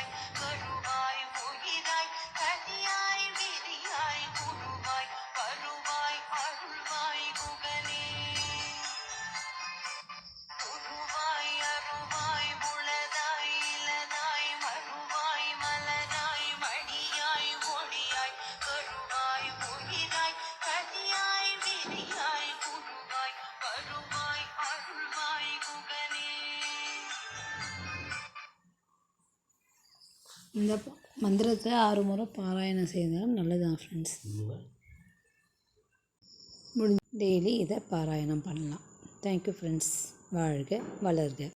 like இந்த மந்திரத்தை ஆறு முறை பாராயணம் செய்தாலும் நல்லதுதான் ஃப்ரெண்ட்ஸ் முடிஞ்ச டெய்லி இதை பாராயணம் பண்ணலாம். தேங்க்யூ ஃப்ரெண்ட்ஸ் வாழ்க வளர்க.